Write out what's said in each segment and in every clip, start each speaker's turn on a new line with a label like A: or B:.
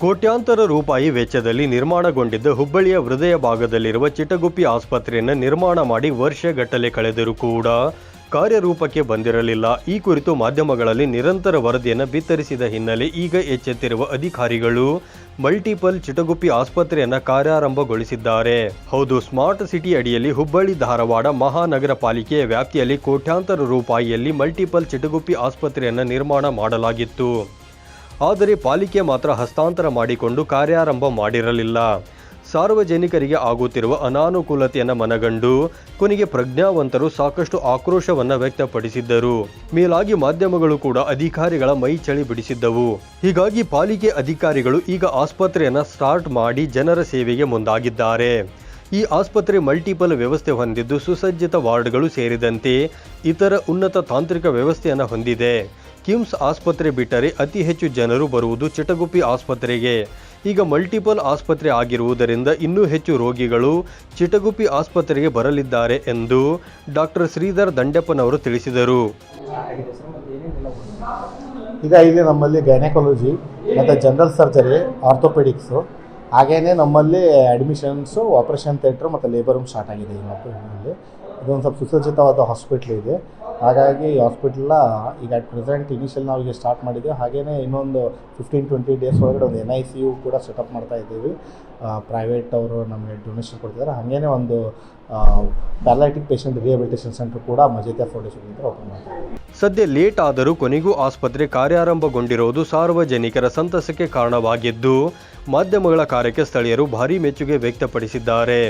A: ಕೋಟ್ಯಾಂತರ ರೂಪಾಯಿ ವೆಚ್ಚದಲ್ಲಿ ನಿರ್ಮಾಣಗೊಂಡಿದ್ದ ಹುಬ್ಬಳ್ಳಿಯ ಹೃದಯ ಭಾಗದಲ್ಲಿರುವ ಚಿಟಗುಪ್ಪಿ ಆಸ್ಪತ್ರೆಯನ್ನು ನಿರ್ಮಾಣ ಮಾಡಿ ವರ್ಷಗಟ್ಟಲೆ ಕಳೆದರೂ ಕೂಡ ಕಾರ್ಯರೂಪಕ್ಕೆ ಬಂದಿರಲಿಲ್ಲ. ಈ ಕುರಿತು ಮಾಧ್ಯಮಗಳಲ್ಲಿ ನಿರಂತರ ವರದಿಯನ್ನು ಬಿತ್ತರಿಸಿದ ಹಿನ್ನೆಲೆ ಈಗ ಎಚ್ಚೆತ್ತಿರುವ ಅಧಿಕಾರಿಗಳು ಮಲ್ಟಿಪಲ್ ಚಿಟಗುಪ್ಪಿ ಆಸ್ಪತ್ರೆಯನ್ನು ಕಾರ್ಯಾರಂಭಗೊಳಿಸಿದ್ದಾರೆ. ಹೌದು, ಸ್ಮಾರ್ಟ್ ಸಿಟಿ ಅಡಿಯಲ್ಲಿ ಹುಬ್ಬಳ್ಳಿ, ಧಾರವಾಡ ಮಹಾನಗರ ಪಾಲಿಕೆಯ ವ್ಯಾಪ್ತಿಯಲ್ಲಿ ಕೋಟ್ಯಾಂತರ ರೂಪಾಯಿಯಲ್ಲಿ ಮಲ್ಟಿಪಲ್ ಚಿಟಗುಪ್ಪಿ ಆಸ್ಪತ್ರೆಯನ್ನು ನಿರ್ಮಾಣ ಮಾಡಲಾಗಿತ್ತು. ಆದರೆ ಪಾಲಿಕೆ ಮಾತ್ರ ಹಸ್ತಾಂತರ ಮಾಡಿಕೊಂಡು ಕಾರ್ಯಾರಂಭ ಮಾಡಿರಲಿಲ್ಲ. ಸಾರ್ವಜನಿಕರಿಗೆ ಆಗುತ್ತಿರುವ ಅನಾನುಕೂಲತೆಯನ್ನು ಮನಗಂಡು ಕೊನೆಗೆ ಪ್ರಜ್ಞಾವಂತರು ಸಾಕಷ್ಟು ಆಕ್ರೋಶವನ್ನು ವ್ಯಕ್ತಪಡಿಸಿದ್ದರು. ಮೇಲಾಗಿ ಮಾಧ್ಯಮಗಳು ಕೂಡ ಅಧಿಕಾರಿಗಳ ಮೈ ಚಳಿ ಬಿಡಿಸಿದ್ದವು. ಹೀಗಾಗಿ ಪಾಲಿಕೆ ಅಧಿಕಾರಿಗಳು ಈಗ ಆಸ್ಪತ್ರೆಯನ್ನು ಸ್ಟಾರ್ಟ್ ಮಾಡಿ ಜನರ ಸೇವೆಗೆ ಮುಂದಾಗಿದ್ದಾರೆ. ಈ ಆಸ್ಪತ್ರೆ ಮಲ್ಟಿಪಲ್ ವ್ಯವಸ್ಥೆ ಹೊಂದಿದ್ದು ಸುಸಜ್ಜಿತ ವಾರ್ಡ್ಗಳು ಸೇರಿದಂತೆ ಇತರ ಉನ್ನತ ತಾಂತ್ರಿಕ ವ್ಯವಸ್ಥೆಯನ್ನು ಹೊಂದಿದೆ. ಕಿಮ್ಸ್ ಆಸ್ಪತ್ರೆ ಬಿಟ್ಟರೆ ಅತಿ ಹೆಚ್ಚು ಜನರು ಬರುವುದು ಚಿಟಗುಪ್ಪಿ ಆಸ್ಪತ್ರೆಗೆ. ಈಗ ಮಲ್ಟಿಪಲ್ ಆಸ್ಪತ್ರೆ ಆಗಿರುವುದರಿಂದ ಇನ್ನೂ ಹೆಚ್ಚು ರೋಗಿಗಳು ಚಿಟಗುಪ್ಪಿ ಆಸ್ಪತ್ರೆಗೆ ಬರಲಿದ್ದಾರೆ ಎಂದು ಡಾಕ್ಟರ್ ಶ್ರೀಧರ್ ದಂಡೆಪ್ಪನವರು ತಿಳಿಸಿದರು.
B: ಈಗ ಇಲ್ಲಿ ನಮ್ಮಲ್ಲಿ ಗೈನಕಾಲಜಿ ಮತ್ತು ಜನರಲ್ ಸರ್ಜರಿ, ಆರ್ಥೋಪೆಡಿಕ್ಸು ಹಾಗೇನೆ ನಮ್ಮಲ್ಲಿ ಅಡ್ಮಿಷನ್ಸು ಆಪರೇಷನ್ ಥಿಯೇಟ್ರ್ ಮತ್ತು ಲೇಬರ್ ರೂಮ್ ಸ್ಟಾರ್ಟ್ ಆಗಿದೆ ಈ ಹಾಸ್ಪಿಟ್ಲಲ್ಲಿ ಇದೊಂದು ಸ್ವಲ್ಪ ಸುಸಜ್ಜಿತವಾದ ಹಾಸ್ಪಿಟ್ಲ್ ಇದೆ. ಹಾಗಾಗಿ ಈ ಹಾಸ್ಪಿಟ್ಲ ಈಗ ಅಟ್ ಪ್ರೆಸೆಂಟ್ ಇನಿಷಿಯಲ್ ನಾವು ಈಗ ಸ್ಟಾರ್ಟ್ ಮಾಡಿದ್ದೀವಿ ಹಾಗೆಯೇ ಇನ್ನೊಂದು ಫಿಫ್ಟೀನ್ ಟ್ವೆಂಟಿ ಡೇಸ್ ಒಳಗಡೆ ಒಂದು ಎನ್ ಐ ಸಿ ಯು ಕೂಡ ಸೆಟಪ್ ಮಾಡ್ತಾ ಇದ್ದೀವಿ. ಪ್ರೈವೇಟ್ ಅವರು ನಮಗೆ ಡೊನೇಷನ್ ಕೊಡ್ತಿದ್ದಾರೆ ಹಾಗೇನೆ ಒಂದು ಪ್ಯಾರಲೈಟಿಕ್ ಪೇಷಂಟ್ ರಿಹಬಿಲಿಟೇಷನ್ ಸೆಂಟರ್ ಕೂಡ ಮಜೇತಾ ಫೌಂಡೇಶನ್ ಓಪನ್ ಮಾಡ್ತಾರೆ.
A: ಸದ್ಯ ಲೇಟ್ ಆದರೂ ಕೊನೆಗೂ ಆಸ್ಪತ್ರೆ ಕಾರ್ಯಾರಂಭಗೊಂಡಿರುವುದು ಸಾರ್ವಜನಿಕರ ಸಂತಸಕ್ಕೆ ಕಾರಣವಾಗಿದ್ದು, ಮಾಧ್ಯಮಗಳ ಕಾರ್ಯಕ್ಕೆ ಸ್ಥಳೀಯರು ಭಾರೀ ಮೆಚ್ಚುಗೆ ವ್ಯಕ್ತಪಡಿಸಿದ್ದಾರೆ.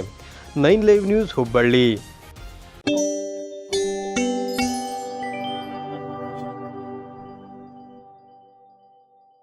A: Nine live news Hubballi.